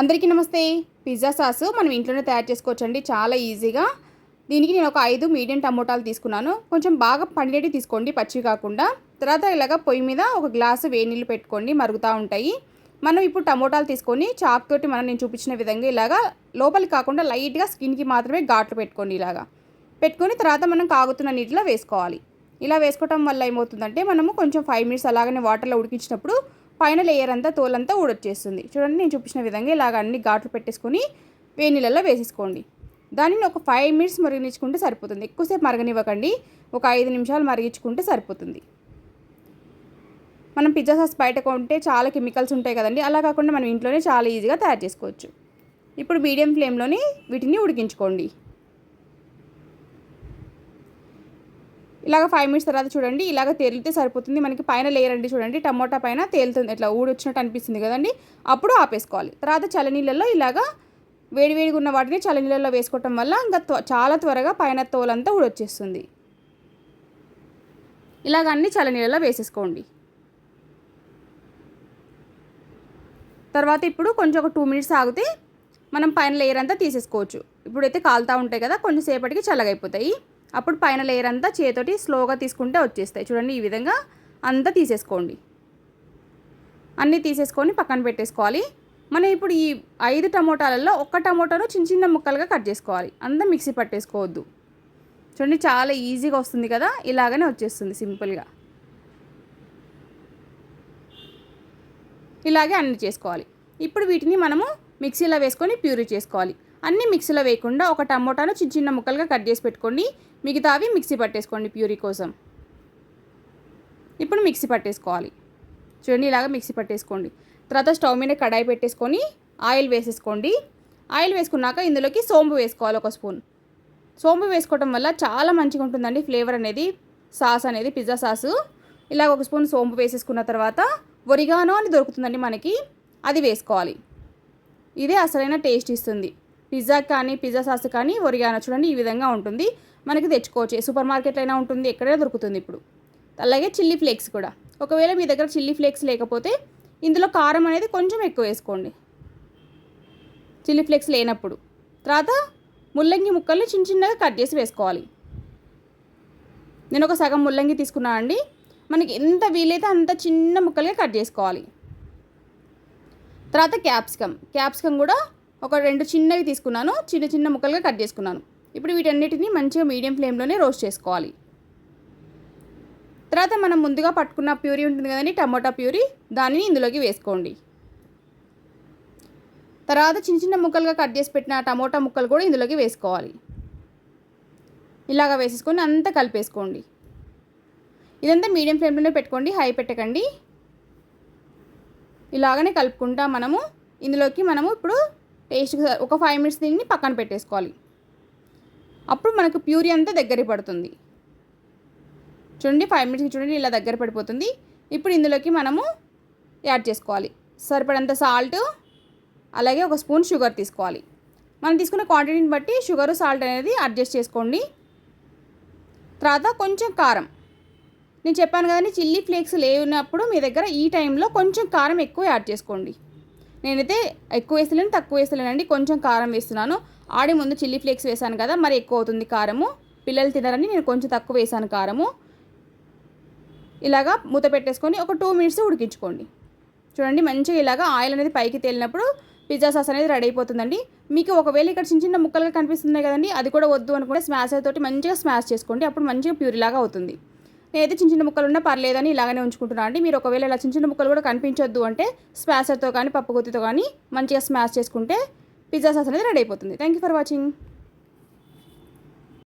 అందరికీ నమస్తే. Pizza sauce మనం ఇంట్లోనే తయారు చేసుకోవచ్చండి. చాలా ఈజీగా. దీనికి నేను ఒక ఐదు మీడియం టమోటాలు తీసుకున్నాను. కొంచెం బాగా పండినవి తీసుకోండి పచ్చి కాకుండా. తర్వాత ఇలాగ పొయ్యి మీద ఒక గ్లాసు వేడి నీళ్ళు పెట్టుకోండి మరుగుతూ ఉంటాయి. మనం ఇప్పుడు టమోటాలు తీసుకొని చాక్ తోటి మనం నేను చూపించిన విధంగా ఇలాగా లోపలికి కాకుండా లైట్గా స్కిన్కి మాత్రమే ఘాట్లు పెట్టుకోండి ఇలాగా. పెట్టుకొని తర్వాత మనం కాగుతున్న నీటిలో వేసుకోవాలి. ఇలా వేసుకోవటం వల్ల ఏమవుతుందంటే మనము కొంచెం ఫైవ్ మినిట్స్ అలాగనే వాటర్లో ఉడికించినప్పుడు పైన లేయర్ అంతా తోలంతా ఊడొచ్చేస్తుంది. చూడండి నేను చూపించిన విధంగా ఇలాగ అన్ని ఘాట్లు పెట్టేసుకొని వేడి నీళ్ళల్లో వేసేసుకోండి. దానిని ఒక ఫైవ్ మినిట్స్ మరిగించుకుంటే సరిపోతుంది. ఎక్కువసేపు మరగనివ్వకండి. ఒక ఐదు నిమిషాలు మరిగించుకుంటే సరిపోతుంది. మనం పిజ్జా సాస్ బయట కొంటే చాలా కెమికల్స్ ఉంటాయి కదండి. అలా కాకుండా మనం ఇంట్లోనే చాలా ఈజీగా తయారు చేసుకోవచ్చు. ఇప్పుడు మీడియం ఫ్లేమ్లోనే వీటిని ఉడికించుకోండి. ఇలాగ ఫైవ్ మినిట్స్ తర్వాత చూడండి ఇలాగ తేలితే సరిపోతుంది. మనకి పైన లేయర్ అండి చూడండి టమోటా పైన తేలుతుంది. ఇట్లా ఊడొచ్చినట్టు అనిపిస్తుంది కదండి. అప్పుడు ఆపేసుకోవాలి. తర్వాత చలనీళ్ళల్లో ఇలాగ వేడివేడిగా ఉన్న వాటిని చలనీళ్ళల్లో వేసుకోవటం వల్ల ఇంకా త్వ చాలా త్వరగా పైన తోలంతా ఊడొచ్చేస్తుంది ఇలాగ అన్ని చలనీళ్ళలో వేసేసుకోండి. తర్వాత ఇప్పుడు కొంచెం ఒక టూ మినిట్స్ ఆగితే మనం పైన లేయర్ అంతా తీసేసుకోవచ్చు. ఇప్పుడైతే కాలుతూ ఉంటాయి కదా కొంచెం సేపటికి చల్లగైపోతాయి అప్పుడు పైన లేయర్ అంతా చేతోటి స్లోగా తీసుకుంటే వచ్చేస్తాయి. చూడండి ఈ విధంగా అంతా తీసేసుకోండి. అన్నీ తీసేసుకొని పక్కన పెట్టేసుకోవాలి. మనం ఇప్పుడు ఈ ఐదు టమోటాలలో ఒక్క టమోటాను చిన్న చిన్న ముక్కలుగా కట్ చేసుకోవాలి. అంతా మిక్సీ పట్టేసుకోవద్దు. చూడండి చాలా ఈజీగా వస్తుంది కదా? ఇలాగనే వచ్చేస్తుంది సింపుల్గా. ఇలాగే అన్ని చేసుకోవాలి. ఇప్పుడు వీటిని మనము మిక్సీలో వేసుకొని ప్యూరీ చేసుకోవాలి. అన్నీ మిక్సీలో వేయకుండా ఒక టమోటాను చిన్న చిన్న ముక్కలుగా కట్ చేసి పెట్టుకోండి. మిగతా అవి మిక్సీ పట్టేసుకోండి ప్యూరీ కోసం. ఇప్పుడు మిక్సీ పట్టేసుకోవాలి. చూడండి ఇలాగ మిక్సీ పట్టేసుకోండి. తర్వాత స్టవ్ మీద కడాయి పెట్టేసుకొని ఆయిల్ వేసేసుకోండి. ఆయిల్ వేసుకున్నాక ఇందులోకి సోంపు వేసుకోవాలి ఒక స్పూన్. సోంపు వేసుకోవటం వల్ల చాలా మంచిగా ఉంటుందండి ఫ్లేవర్ అనేది. సాస్ అనేది పిజ్జా సాసు. ఇలాగ ఒక స్పూన్ సోంపు వేసేసుకున్న తర్వాత ఒరిగానో అని దొరుకుతుందండి మనకి. అది వేసుకోవాలి. ఇదే అసలైన టేస్ట్ ఇస్తుంది. పిజ్జా కానీ పిజ్జా సాస్ కానీ ఒరిగానో చూడండి ఈ విధంగా ఉంటుంది. మనకి తెచ్చుకోవచ్చు. సూపర్ మార్కెట్లో అయినా ఉంటుంది ఎక్కడైనా దొరుకుతుంది ఇప్పుడు. అలాగే చిల్లీ ఫ్లేక్స్ కూడా. ఒకవేళ మీ దగ్గర చిల్లీ ఫ్లేక్స్ లేకపోతే ఇందులో కారం అనేది కొంచెం ఎక్కువ వేసుకోండి. చిల్లీ ఫ్లేక్స్ లేనప్పుడు. తర్వాత ముల్లంగి ముక్కల్ని చిన్న చిన్నగా కట్ చేసి వేసుకోవాలి. నేను ఒక సగం ముల్లంగి తీసుకున్నాను అండి. మనకి ఎంత వీలైతే అంత చిన్న ముక్కలుగా కట్ చేసుకోవాలి. తర్వాత క్యాప్సికమ్. క్యాప్సికమ్ కూడా ఒక రెండు చిన్నవి తీసుకున్నాను చిన్న చిన్న ముక్కలుగా కట్ చేసుకున్నాను. ఇప్పుడు వీటన్నిటిని మంచిగా మీడియం ఫ్లేమ్లోనే రోస్ట్ చేసుకోవాలి. తర్వాత మనం ముందుగా పట్టుకున్న ప్యూరీ ఉంటుంది కదండి టమోటా ప్యూరీ దానిని ఇందులోకి వేసుకోండి. తర్వాత చిన్న చిన్న ముక్కలుగా కట్ చేసి పెట్టిన టమోటా ముక్కలు కూడా ఇందులోకి వేసుకోవాలి. ఇలాగ వేసేసుకొని అంతా కలిపేసుకోండి. ఇదంతా మీడియం ఫ్లేమ్లోనే పెట్టుకోండి హై పెట్టకండి. ఇలాగనే కలుపుకుంటా మనము. ఇందులోకి మనము ఇప్పుడు టేస్ట్కి ఒక ఫైవ్ మినిట్స్ దీన్ని పక్కన పెట్టేసుకోవాలి. అప్పుడు మనకు ప్యూరీ అంతా దగ్గర పడుతుంది. చూడండి ఫైవ్ మినిట్స్కి చూడండి ఇలా దగ్గర పడిపోతుంది. ఇప్పుడు ఇందులోకి మనము యాడ్ చేసుకోవాలి. సరిపడంత సాల్ట్ అలాగే ఒక స్పూన్ షుగర్ తీసుకోవాలి. మనం తీసుకున్న క్వాంటిటీని బట్టి షుగర్ సాల్ట్ అనేది అడ్జస్ట్ చేసుకోండి. తర్వాత కొంచెం కారం. నేను చెప్పాను కదండి చిల్లీ ఫ్లేక్స్ లేనప్పుడు మీ దగ్గర ఈ టైంలో కొంచెం కారం ఎక్కువ యాడ్ చేసుకోండి. నేనైతే ఎక్కువ వేసలేను తక్కువ వేస్తలేనండి కొంచెం కారం వేస్తున్నాను. ఆడి ముందు చిల్లీ ఫ్లేక్స్ వేసాను కదా మరి ఎక్కువ అవుతుంది కారము. పిల్లలు తినరని నేను కొంచెం తక్కువ వేసాను కారము. ఇలాగా మూత పెట్టేసుకొని ఒక టూ మినిట్స్ ఉడికించుకోండి. చూడండి మంచిగా ఇలాగా ఆయిల్ అనేది పైకి తేలినప్పుడు పిజ్జా సాస్ అనేది రెడీ అయిపోతుందండి. మీకు ఒకవేళ ఇక్కడ చిన్న చిన్న ముక్కలుగా కనిపిస్తున్నాయి కదండి అది కూడా వద్దు అనుకుంటే స్మాష్ తోటి మంచిగా స్మాష్ చేసుకోండి. అప్పుడు మంచిగా ప్యూరిలాగా అవుతుంది. నేనైతే చిన్న చిన్న ముక్కలు ఉన్నా పర్లేదని ఇలాగనే ఉంచుకుంటున్నాను అండి. మీరు ఒకవేళ ఇలా చిన్న చిన్న ముక్కలు కూడా కనిపించొద్దు అంటే స్మాషర్తో కానీ పప్పుగుత్తితో కానీ మంచిగా స్మాష్ చేసుకుంటే పిజ్జా సాస్ అనేది రెడీ అయిపోతుంది. Thank you for watching